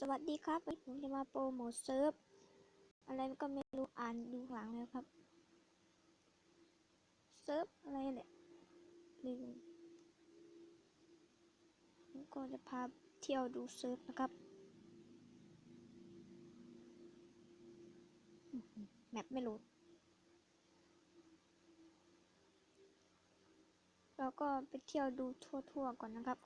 สวัสดีครับวันนี้ผมจะมาโปรโมทเซิร์ฟอะไรก็ไม่รู้อ่านดูหลังแล้วครับ เซิร์ฟอะไรแหละลืมผมก็จะพาเที่ยวดูเซิร์ฟนะครับแมปไม่โหลดแล้วก็ไปเที่ยวดูทั่วๆก่อนนะครับ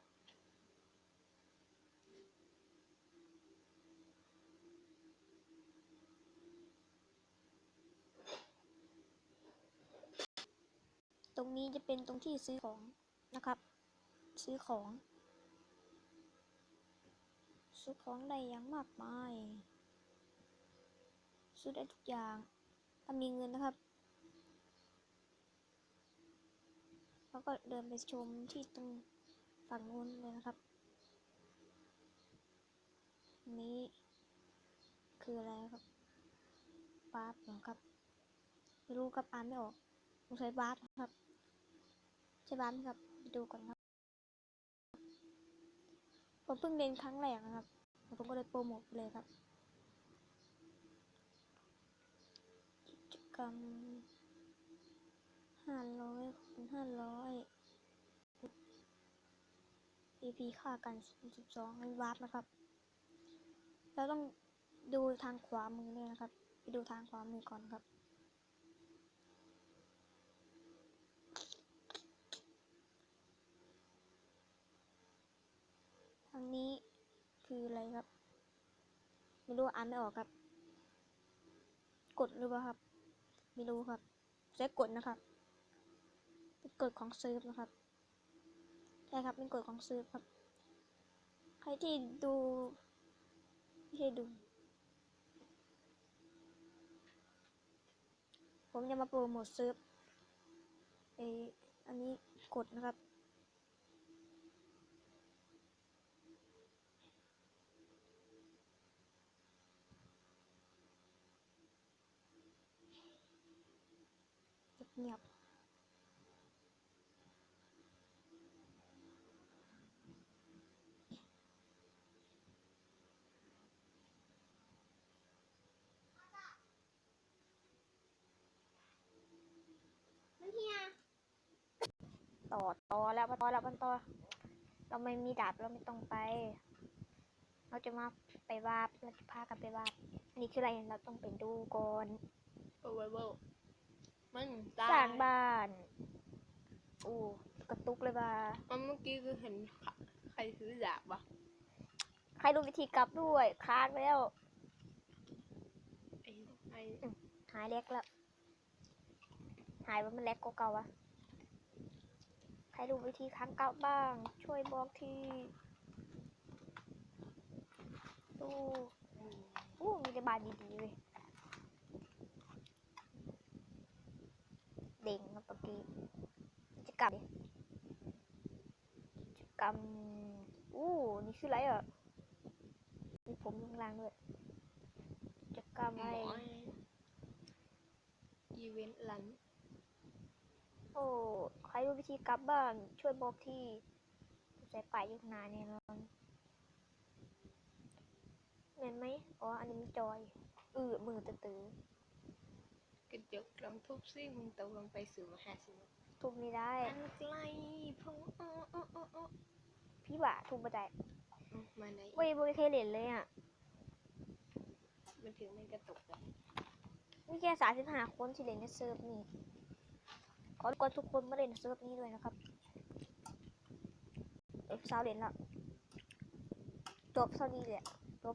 รงนี้จะเป็นตรงที่ซื้อของนะครับ ซื้อของ ซื้อของได้อย่างมากมาย ซื้อได้ทุกอย่างถ้ามีเงินนะครับ แล้วก็เดินไปชมที่ตรงฝั่งนู้นเลยนะครับ นี้คืออะไรครับบาร์เหรอครับ ไม่รู้ครับอ่านไม่ออกสงสัยบาร์ครับ ช่บาร์ไหมครับไปดูก่อนครับ ผมเพิ่งเรียนครั้งแรกนะครับ ผมก็เลยโปรโมทเลยครับกิจกรรมห้าร้อยคูณห้าร้อย EP ค่ากันสิบสองวาร์ปนะครับ แล้วต้องดูทางขวามือด้วยนะครับ ไปดูทางขวามือก่อนครับ ทางนี้ คืออะไรครับ ไม่รู้อ่านไม่ออกครับ กดหรือเปล่าครับ ไม่รู้ครับใช้กดนะครับ เป็นกฎของเซิร์ฟนะครับ ใช่ครับ เป็นกฎของเซิร์ฟครับ ใครที่ดูไม่ใช่ดู ผมจะมาโปรโมทเซิร์ฟไออันนี้กดนะครับ เงียบต่อต่อแล้วมาต่อแล้วมันต่อเราไม่มีดาบเราไม่ต้องไป เราจะมาไปวาบเราจะพากันไปวาบอันนี้คืออะไรเราต้องไปดูก่อนเออเวเวลมันสร้างบ้านอู้กระตุกเลยว่ามันเมื่อกี้คือเห็นใครใครซื้อดาบวะใครดูวิธีกลับด้วยค้างแล้วไอ้ไอ้หายเล็กแล้วหายว่ามันเล็กกว่าเก่าวะใครดูวิธีค้างกลับบ้าง ช่วยบอกทีดูอู้มีแต่บานดีๆเว้ย เด้งเมื่อกี้กิจกรรมดิ กิจกรรมอู้นี่คืออะไรอะมีผมข้างล่างด้วยกิจกรรมหมอะไรออีเวนต์ลันโอ้ใครรู้วิธีกลับบ้าง ช่วยบอกที่ใส่ป่ายอยุคนาเนี่ยนอนเห็นไหมอ๋อ อันนี้มันจอย อือมือตื้อกระจกลองทุบซิมึงตกลงไปสู่มหาสมุทรๆทุบไม่ได้ อันไกลพงอ้ออ้ออ้ออ้อ พี่บ่าทุบไม่ได้อืมมาไหนเว้ยบ่เคยเล่นเลยอะ มันถึงไม่กระตุกเลยมีแค่สามสิบห้าคนที่เล่นในเซิร์ฟนี่ขอรบกวนทุกคนมาเล่นเซิร์ฟนี้ด้วยนะครับเอฟซาวเล่นละจบเท่านี้แหละ